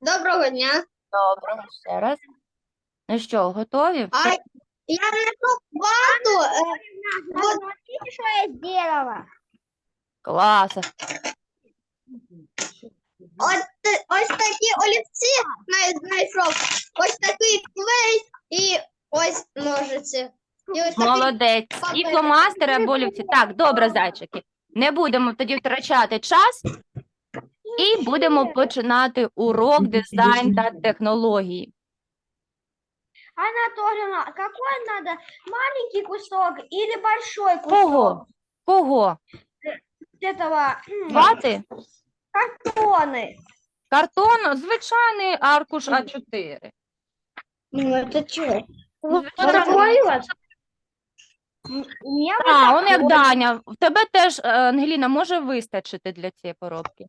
Доброго дня. Добре, ще раз. Ну що, готові? А я знайшов вату. е, от Смотрите, что я сделала. Клас. Ось, та- ось такі олівці знай- знайшов. Ось такий клей і ось ножиці. І ось такий Молодець. І фломастери або олівці. Так, добре, зайчики. Не будемо тоді втрачати час і будемо починати урок дизайн та технології. Анатольевна, какой надо? Маленький кусок или большой кусок Кого? Кого? этого Вати? картоны? Картон, звичайний аркуш А4. Ну, це чого? Звичайний. у вас? У меня вот А, он як. Даня. В тебе теж, е, Ангеліна, може вистачити для цієї поробки.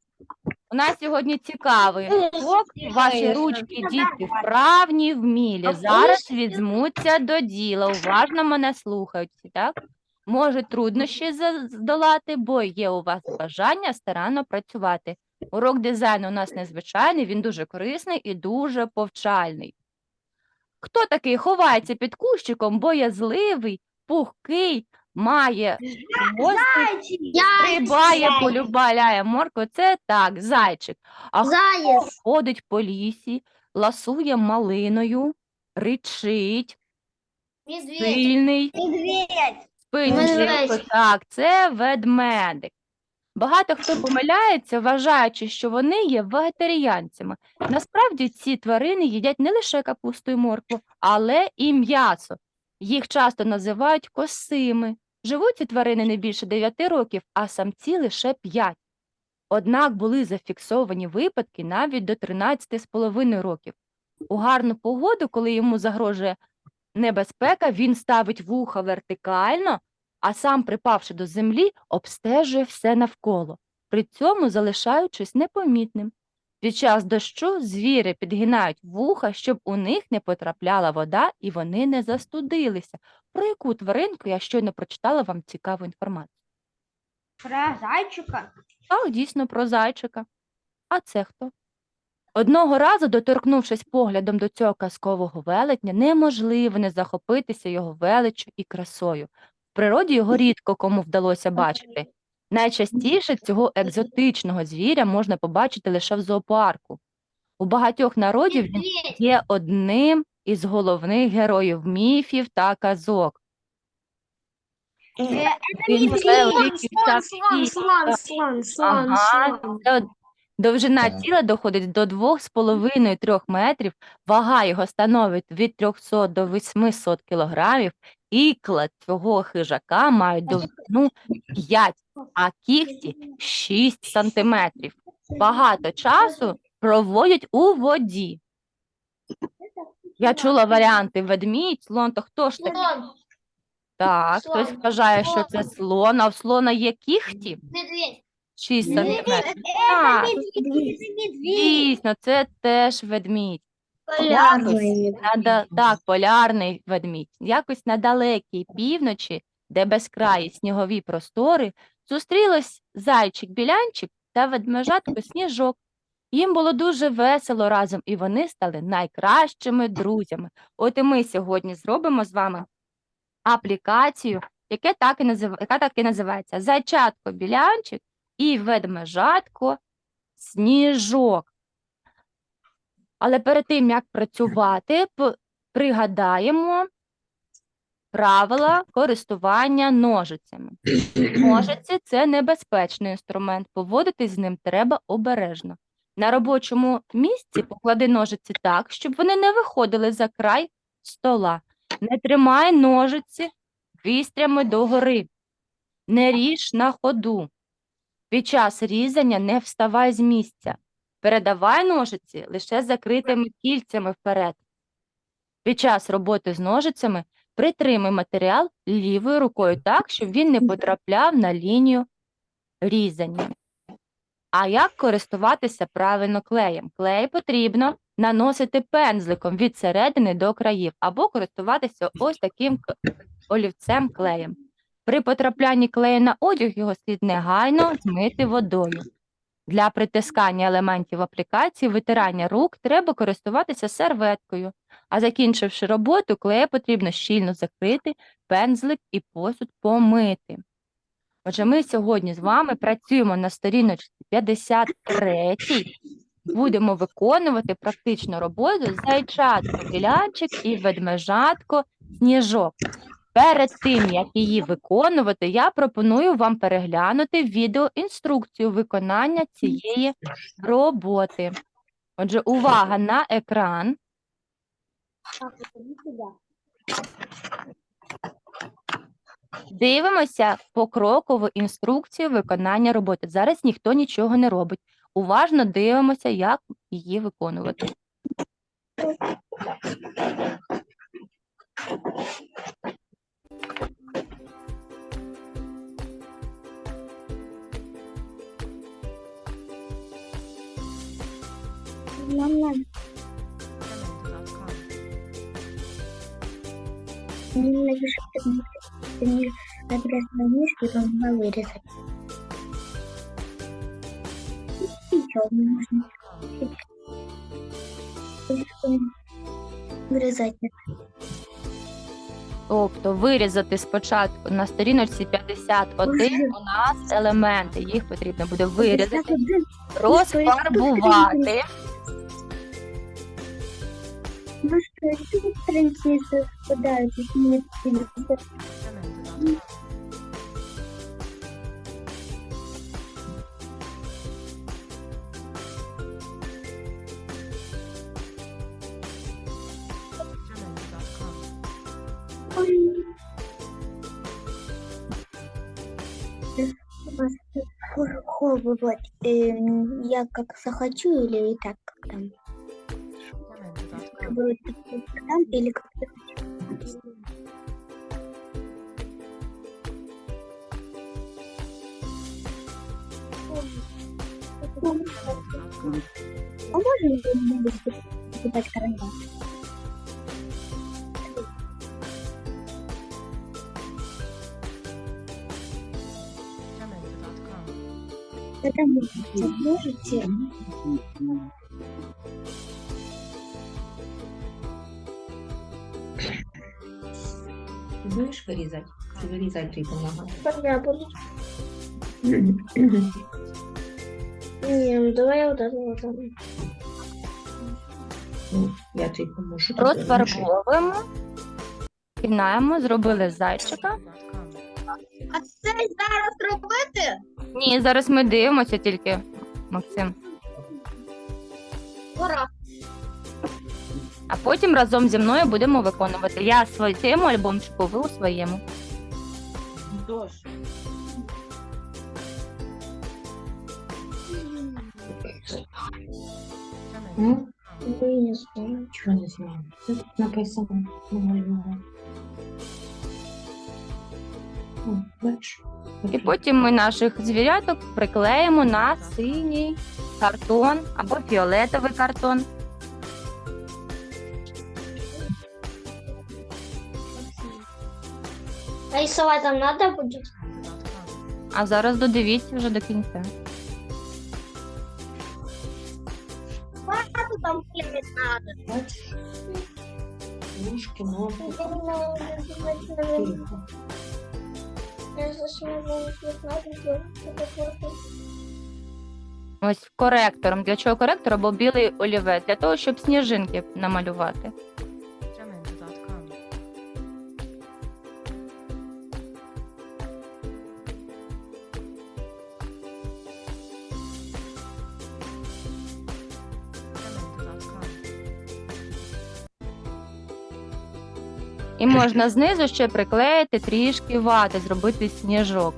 У нас сьогодні цікавий урок. Ваші ручки, дітки, вправні, вмілі. Зараз візьмуться до діла. Уважно мене слухають так? Можуть труднощі здолати, бо є у вас бажання старанно працювати. Урок дизайну у нас незвичайний, він дуже корисний і дуже повчальний. Хто такий ховається під кущиком, боязливий, пухкий, має хвостик, стрибає, полюбаляє моркву? Це так, зайчик. А хто Заєць. ходить по лісі, ласує малиною, ричить, Медведь. сильний, Медведь. Ведмедь. Так, це ведмедик. Багато хто помиляється, вважаючи, що вони є вегетаріанцями. Насправді ці тварини їдять не лише капусту і моркву, але і м'ясо. Їх часто називають косими. Живуть ці тварини не більше 9 років, а самці лише 5. Однак були зафіксовані випадки навіть до 13,5 років. У гарну погоду, коли йому загрожує небезпека, він ставить вуха вертикально, а сам, припавши до землі, обстежує все навколо, при цьому залишаючись непомітним. Під час дощу звіри підгинають вуха, щоб у них не потрапляла вода і вони не застудилися. Про яку тваринку я щойно прочитала вам цікаву інформацію. Про зайчика. Так, дійсно, про зайчика. А це хто? Одного разу, доторкнувшись поглядом до цього казкового велетня, неможливо не захопитися його величчю і красою. В природі його рідко кому вдалося бачити. Найчастіше цього екзотичного звіря можна побачити лише в зоопарку. У багатьох народів він є одним із головних героїв міфів та казок. Він великий та Ага, це довжина тіла доходить до 2,5-3 метрів, вага його становить від 300 до 800 кілограмів, ікла цього хижака мають довжину 5, а кігті 6 сантиметрів. Багато часу проводять у воді. Я чула варіанти ведмідь, слон, то хто ж такий? Слон. Так, хтось слон, вважає, що це слон. а в слона є кігті Медведь. 6 Медведь. Так. медведь, это медведь. Дійсно, це теж ведмідь. Полярний На да- так, полярний ведмідь. Якось на далекій півночі, де безкраї снігові простори, зустрілось зайчик-білянчик та ведмежатко сніжок. Їм було дуже весело разом, і вони стали найкращими друзями. От і ми сьогодні зробимо з вами аплікацію, яке так і назив... яка так і називається Зайчатко-білянчик і ведмежатко сніжок. Але перед тим, як працювати, пригадаємо правила користування ножицями. Ножиці – це небезпечний інструмент, поводитись з ним треба обережно. На робочому місці поклади ножиці так, щоб вони не виходили за край стола. Не тримай ножиці вістрями догори. Не ріж на ходу. Під час різання не вставай з місця. Передавай ножиці лише закритими кільцями вперед. Під час роботи з ножицями притримай матеріал лівою рукою так, щоб він не потрапляв на лінію різання. А як користуватися правильно клеєм? Клей потрібно наносити пензликом від середини до країв або користуватися ось таким олівцем клеєм. При потраплянні клею на одяг його слід негайно змити водою. Для притискання елементів аплікації, витирання рук треба користуватися серветкою, а закінчивши роботу, клеє потрібно щільно закрити, пензлик і посуд помити. Отже, ми сьогодні з вами працюємо на сторіночці 53. Будемо виконувати практичну роботу зайчатко, білянчик і ведмежатко сніжок. Перед тим, як її виконувати, я пропоную вам переглянути відеоінструкцію виконання цієї роботи. Отже, увага на екран. Дивимося покрокову інструкцію виконання роботи. Зараз ніхто нічого не робить. Уважно дивимося, як її виконувати. Мне напиши, что мне- ты мне адрес звонишь, и помогла вырезать. Ничего не нужно. Вырезать это. Тобто вирізати спочатку на сторіночці 51 у нас елементи. Їх потрібно буде вирізати, розфарбувати. Ну что, это страницы совпадают, если нет телефона. Ой. У вас пробовать, эм, я как захочу или и так как там? Будет как там или как ты А можно ли мне выступать карандаш? Когда вы можете Ты будешь вырезать? Ты вырезать ты помогать. Не, давай вот это вот. Ну, я тобі поможу. Розфарбовуємо, кидаємо, зробили зайчика. А це зараз робити? Ні, зараз ми дивимося тільки, Максим. Ура! А потім разом зі мною будемо виконувати. Я своєму альбомчику, ви у своєму. Ну, Я не знаю. чого не знаю. Тут написано. О, бачиш? І потім ми наших звіряток приклеїмо на синій картон або фіолетовий картон. А рисовать там надо будет? А зараз додивіться вже до кінця. Багато там клеїти надо. Тихо. Ось коректором. Для чого коректор або білий олівець? Для того, щоб сніжинки намалювати. І можна знизу ще приклеїти трішки вати, зробити сніжок.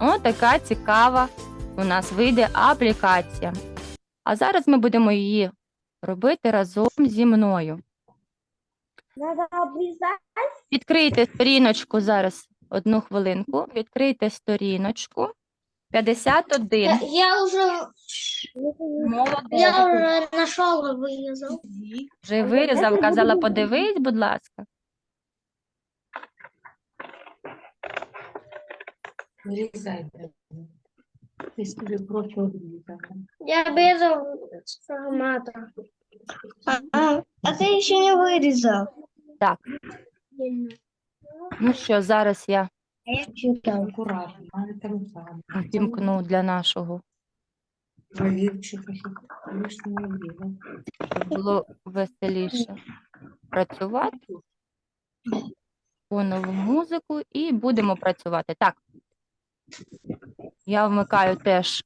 О, така цікава у нас вийде аплікація. А зараз ми будемо її робити разом зі мною. Відкрийте сторіночку зараз одну хвилинку. Відкрийте сторіночку. 51. Я, я уже... Молодець. Я уже нашел и. Вже вирізав, казала, подивись, будь ласка. Вирізай. Я вырезал с формата. А, а, а ты еще не вырезал. Так. Ну що, зараз я Акуратно, маленька руками. вімкну для нашого, щоб не обрізав. щоб було веселіше працювати. Фонову музику і будемо працювати. Так. Я вмикаю теж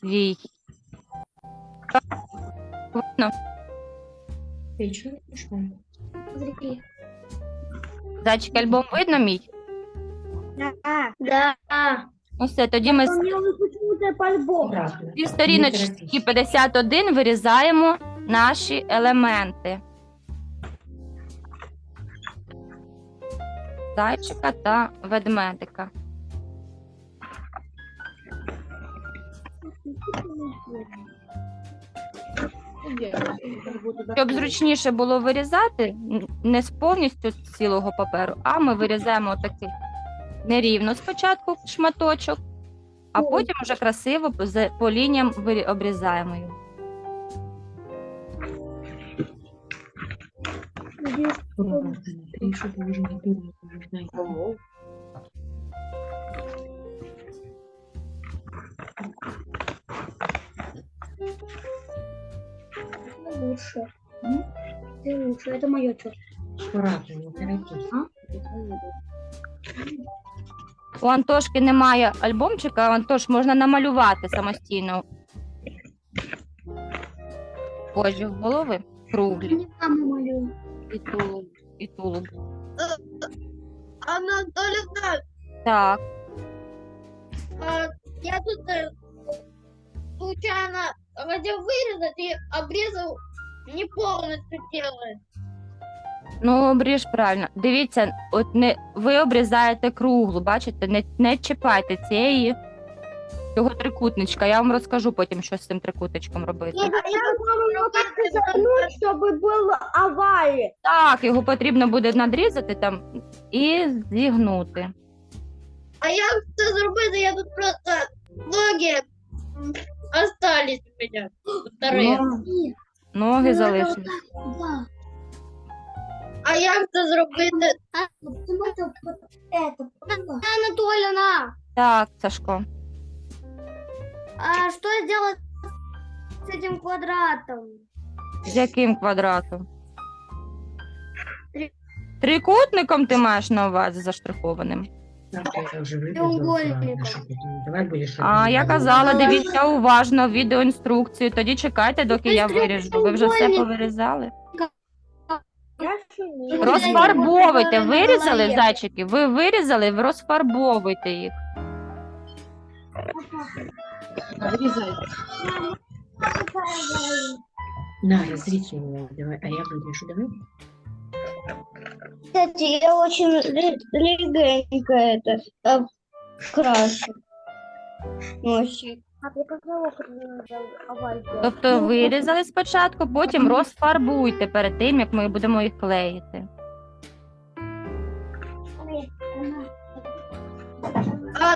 свій. Видно? Ти чуєш мене? Зайчик альбом видно мій? Да. Ну все, тоді ми з зі сторіночки 51 вирізаємо наші елементи. Зайчика та ведмедика. Щоб зручніше було вирізати, не з повністю цілого паперу, а ми вирізаємо такий нерівно спочатку шматочок, а потім вже красиво по- лініям обрізаємо його. Акуратно. Ти Лучше. Ты лучше. Это мое что. Акуратно, не торопись. У Антошки немає альбомчика, Антош можна намалювати самостійно. Божі голови круглі Мама малюю. і тулуб. І тулуб. Анатолівна, Так, а, я тут э, случайно хотел вырезать и обрезал не полностью тело. ну обріж правильно. Дивіться, от не ви обрізаєте круглу, бачите, не, не чіпайте цієї цього трикутничка. Я вам розкажу потім, що з цим трикутничком робити. Я могу его как-то загнуть, чтобы был оваль. Так, його потрібно буде надрізати там і зігнути. А як це зробити? Я тут просто ноги м, остались у меня. Вторые. Ноги Ну, залишились. Да. А як це зробити? Это. Анатольевна, Так, Сашко. а что сделать с этим квадратом? З яким квадратом? Три- Трикутником ти маєш на увазі заштрихованим. А я казала, дивіться уважно відеоінструкцію. Тоді чекайте, доки я виріжу. Ви вже все повирізали. Розфарбовуйте. Вирізали зайчики? Ви вирізали, ви розфарбовуйте їх. Вирізай. На, давай, а я виріжу, давай. Кстати, я очень легенько это э, крашу. Носик. А ты когда окна оваль делать? Тобто вирізали спочатку, потім розфарбуйте перед тим, як ми будемо їх клеїти. А,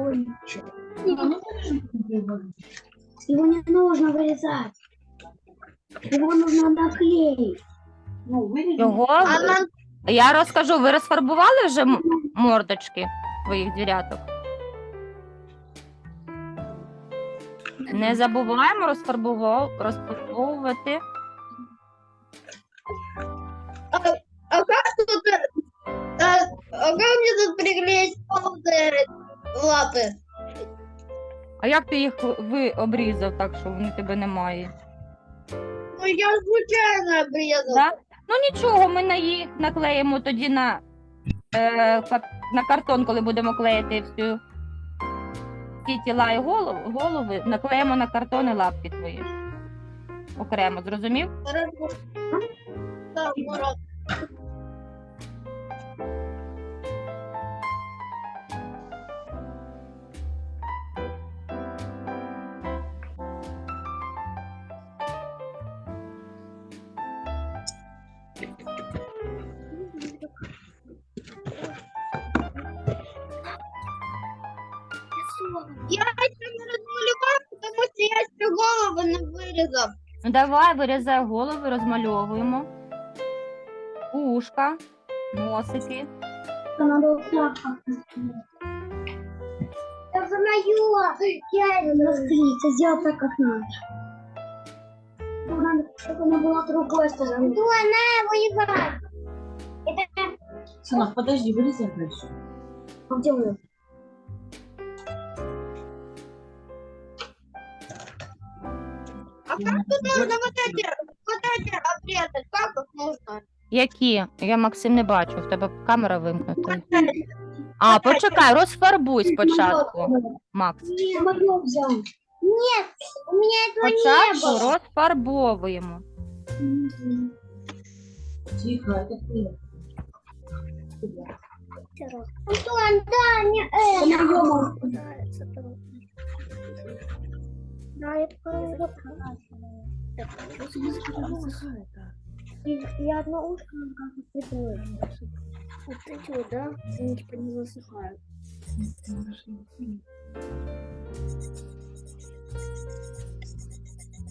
кончик. Его не нужно вырезать. Его нужно наклеить. Ну. Його... Она... Я розкажу, ви розфарбували вже мордочки своїх дівчаток? Не забуваємо розфарбував... розфарбовувати. А, а как тут... э, а как мне тут приклеить полное лапы? А як ти їх ви обрізав так, що вони тебе немає? Ну, я случайно обрезал. Да? Ну нічого, ми на їх наклеїмо тоді на, е, на картон, коли будемо клеїти всю всі тіла і голову, голови, наклеїмо на картон і лапки твої. Окремо, зрозумів? Хорошо. Ну давай, вирізай голови, розмальовуємо. Ушка, носики. Это надо вот так как-то сделать. Я знаю. Я это расклеить, сделать так, как надо. Ну, Надо, чтобы она была другой стороны. Ну, она воевать. Это... Синок, подожди, вирізай дальше. А где он? как тут нужно вот эти, вот эти обрезать? Как их нужно? Які? Я Максим не бачу, в тебе камера вимкнута. А, почекай, розфарбуй спочатку, Макс. Самолет взял. Нет, у меня этого Спочатку розфарбовуємо. Тихо, это ты. Антон, да, не это. Да, я Я одно ушко как-то прикрою. Вот эти вот, да, они типа не засыхают.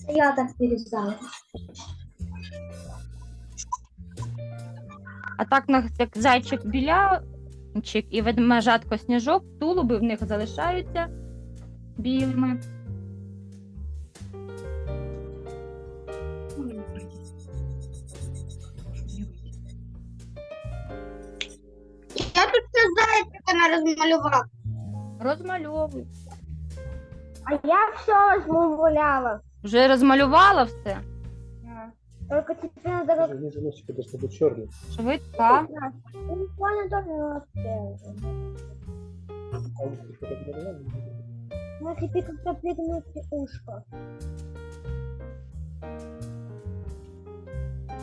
Я так перестала. А так на як зайчик білячик і ведмежатко сніжок, тулуби в них залишаються білими. зайчика на размалевал. Розмальовуй. А я все размовляла. Вже розмалювала все? Только теперь надо как Они же носики должны быть черные. Швидка. телефоне тоже надо сделать. Ну, теперь как-то пригнуть ушко.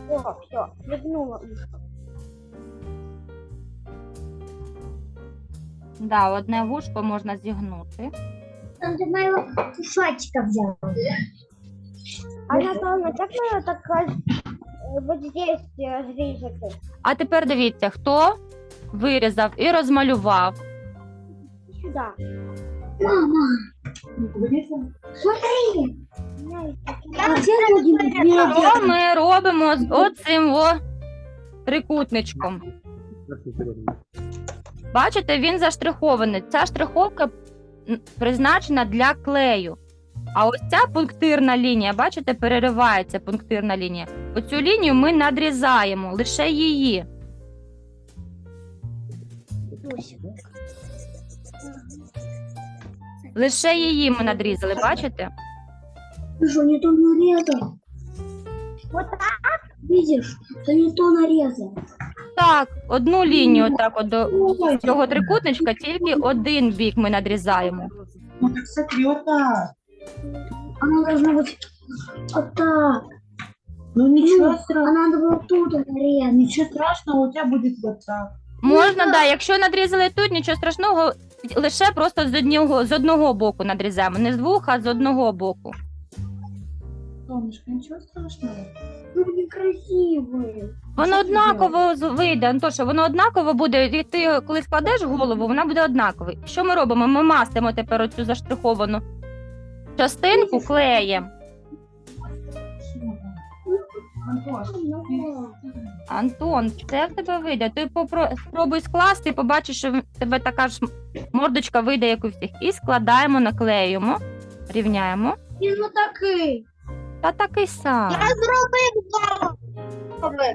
О, все, пригнула ушко. Да, одне вушко можна зігнути. Там ты моего кусачка взял. Анатольевна, как надо так э, вот здесь э, разрезать? А тепер дивіться, хто вирізав і розмалював. Сюда. Мама, Вирізай. смотри. У меня есть такие- А где ноги Що ми робимо з оцим о трикутничком? Бачите, він заштрихований. Ця штриховка призначена для клею. А ось ця пунктирна лінія, бачите, переривається пунктирна лінія. Оцю лінію ми надрізаємо, лише її. Лише її ми надрізали, бачите? Что, не то нарезал? Вот так? Видишь, ты не то нарезал. Так, одну лінію так от до цього трикутничка, тільки один бік ми надрізаємо. Ну так смотри, вот так. Она должна быть вот так. Ну ничего Ну, страшного. А надо было тут нарезать. Ничего страшного, у тебя будет вот так. Можна, да, якщо надрізали тут, нічого страшного, лише просто з одного, з одного боку надрізаємо, не з двох, а з одного боку. Солнышко, ничего страшного. Ну, некрасивые. Воно однаково з- вийде, Антоша, воно однаково буде. І ти коли складеш голову, вона буде однакова. Що ми робимо? Ми мастимо тепер оцю заштриховану частинку клеєм. Антон, це в тебе вийде. Ти попро... спробуй скласти, побачиш, що в тебе така ж мордочка вийде, як у всіх. І складаємо, наклеюємо, рівняємо. Він ну такий. Та такий сам. Я зробив добре.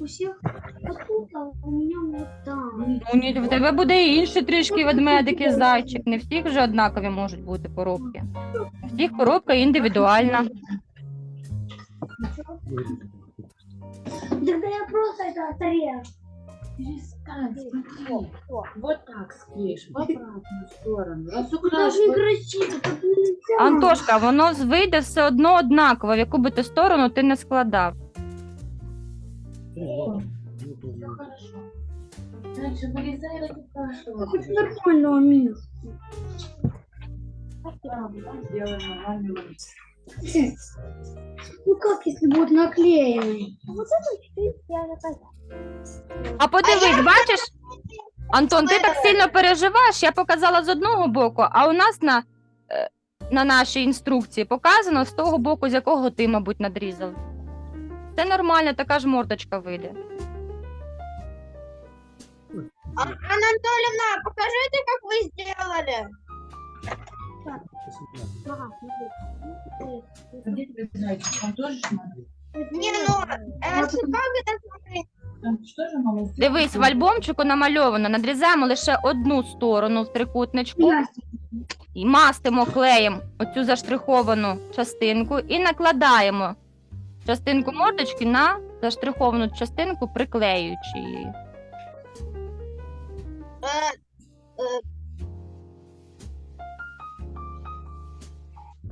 У всіх отут, а у мене вот там. Ну, ні, в тебе буде і інші трішки ведмедики, зайчик. Не всіх вже однакові можуть бути поробки. У всіх поробка індивідуальна. Тогда я просто это отрежу. Перестань, смотри. Вот так склеишь, в обратную сторону. Это даже Разукрашивай. некрасиво, так нельзя. Антошка, воно з- вийде все одно однаково, в яку би ти сторону ти не складав. Все хорошо. Дальше вырезай, разукрашивай. Хоть нормального места. Сделаем нормальную Ну как, если будет наклеенный? А подивись, бачиш? Антон, ти так сильно переживаєш, я показала з одного боку, а у нас на, е, на нашій інструкції показано з того боку, з якого ти, мабуть, надрізав. Це нормально, така ж мордочка вийде. А, Анна Анатольевна, покажите, как вы сделали. А где тебе зайчик? Там тоже ж надо? Не, ну, это как это смотреть? Что же мама? Дивись, в альбомчику намальовано, надрізаємо лише одну сторону в трикутничку і мастимо клеєм оцю заштриховану частинку і накладаємо частинку мордочки на заштриховану частинку, приклеюючи її.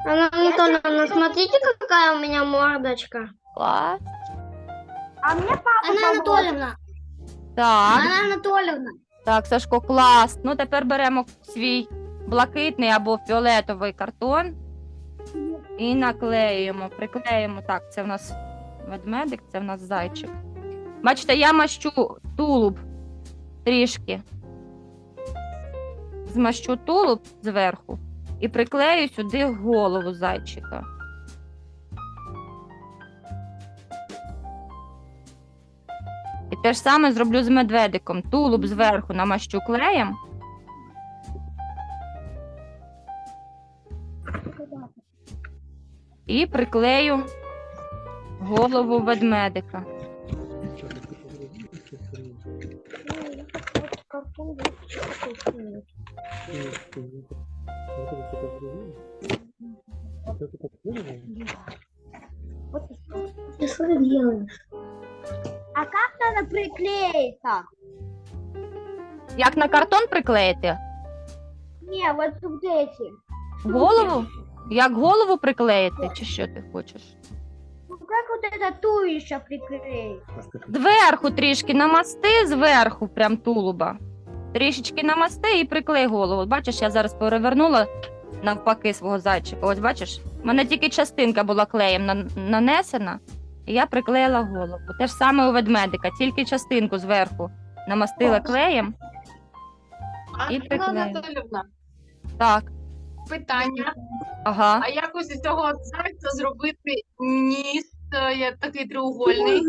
Анна Анатольевна, смотрите, какая у меня мордочка. Клас. А мне папа Анна помог. Анатольевна, Так, Анна Анатольевна. так, Сашко, клас. Ну тепер беремо свій блакитний або фіолетовий картон і наклеюємо, приклеїмо. Так, це в нас ведмедик, це в нас зайчик. Бачите, я мащу тулуб трішки. Змащу тулуб зверху і приклею сюди голову зайчика. І те ж саме зроблю з медведиком. Тулуб зверху намащу клеєм. І приклею голову ведмедика. Ты что ты делаешь? А как? Як на картон приклеїти? Не, вот эти. Голову? Як голову приклеїти, чи що ти хочеш? Ну как вот это туловище приклеить? Зверху трішки намасти, зверху прям тулуба. Трішечки намасти і приклей голову. Бачиш, я зараз перевернула навпаки свого зайчика. Ось бачиш, в мене тільки частинка була клеєм на- нанесена, і я приклеїла голову. Те ж саме у ведмедика, тільки частинку зверху намастила клеєм. І Анна приклеїла. Анатолівна, Так, питання. ага. А якось із цього зайця зробити ніс е, є такий треугольний?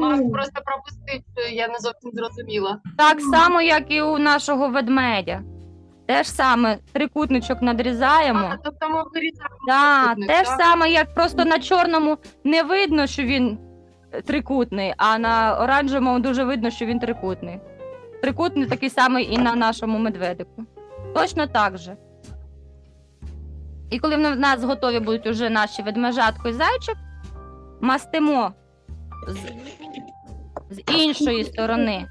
Мав просто пропустив, я не зовсім зрозуміла. Так само, як і у нашого ведмедя. Те ж саме трикутничок надрізаємо. А, тобто ми вирізаємо Да, трикутник, те ж так? саме, як просто на чорному не видно, що він е, трикутний, а на оранжевому дуже видно, що він трикутний. Трикутний такий самий і на нашому медведику. Точно так же. І коли в нас готові будуть уже наші ведмежатко і зайчик, мастимо з, з іншої сторони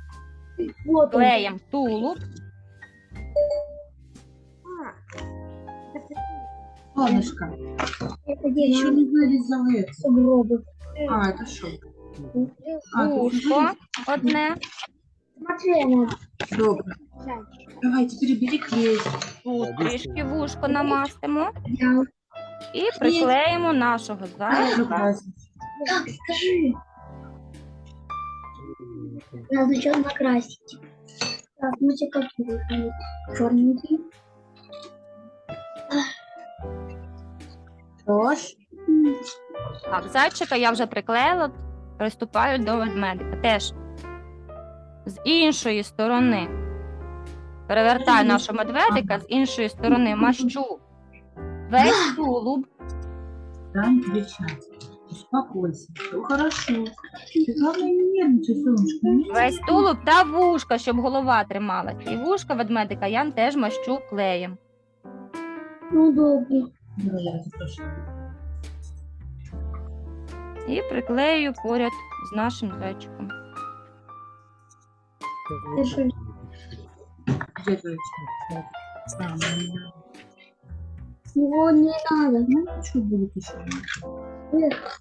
клеєм тулуб. Солнышко, Это ты где еще не вырезал это. сугробы. А, это что? А, ты Вушко одне. Смотри, она. Добре. Давай, теперь бери клей. Тут трішки вушко намастимо. Я. І приклеїмо нашого зайчика. Разукрасить. Так, скажи. Надо сначала накрасить. Так, ну це Тож, Так, зайчика я вже приклеїла, приступаю до ведмедика. Теж з іншої сторони. Перевертаю нашого медведика з іншої сторони, мащу весь тулуб, там, девчата, успокойся. Все хорошо. Ты главное не нервничай, солнышко. не весь тулуб та вушка, щоб голова трималась. І вушка ведмедика я теж мащу клеєм. Ну, добре. Давай я запрошу. І приклею поряд з нашим зайчиком. Ти що? Где твоя ручка? Самая. Его не надо. Ну, что будет еще? Эх,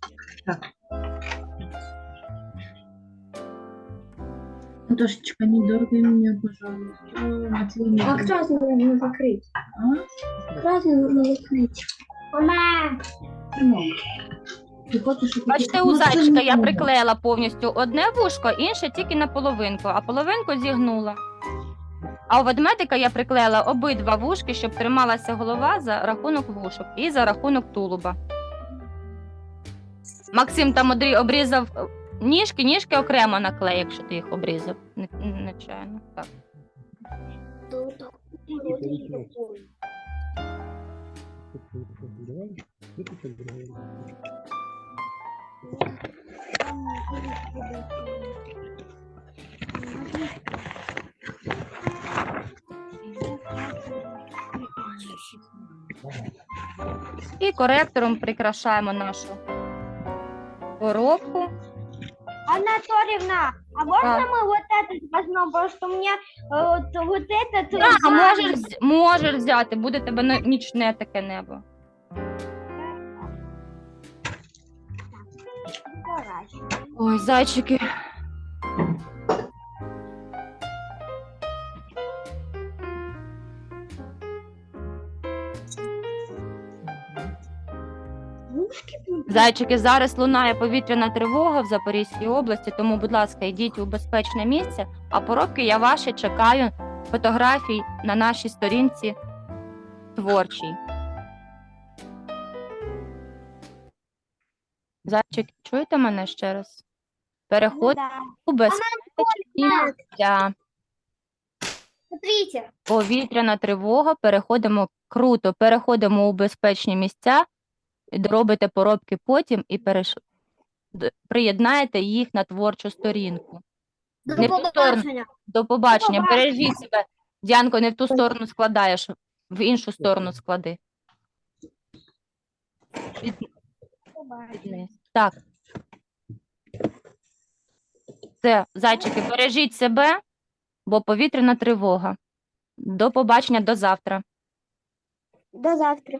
Наташечка, не дергай меня, пожалуйста. Матвей, А красный нужно закрыть. Нужно закрыть. Мама! Щоб Бачите, у Ну, зайчика я приклеїла повністю одне вушко, інше тільки на половинку, а половинку зігнула. А у ведмедика я приклеїла обидва вушки, щоб трималася голова за рахунок вушок і за рахунок тулуба. Максим там обрізав е, ніжки, ніжки окремо наклей, якщо ти їх обрізав. Нечайно. Так. Выключи другой. І коректором прикрашаємо нашу коробку. Анатольевна, а можно А. мы вот этот возьмем, потому что у меня э, вот, вот этот... Так, сзади. можеш, вз- можеш взяти, буде тебе но- нічне таке небо. Поворачивай. Ой, зайчики. Зайчики, зараз лунає повітряна тривога в Запорізькій області, тому, будь ласка, йдіть у безпечне місце, а поробки я ваші чекаю фотографій на нашій сторінці творчій. Зайчики, чуєте мене ще раз? Переходьте у безпечні місця. Повітряна тривога, переходимо круто, переходимо у безпечні місця, доробите поробки потім і переш... приєднаєте їх на творчу сторінку. До Не побачення. До побачення, побачення. бережіть себе. Діанко, не в ту сторону складаєш, в іншу сторону склади. Від... Так. Все, зайчики, бережіть себе, бо повітряна тривога. До побачення до завтра. До завтра.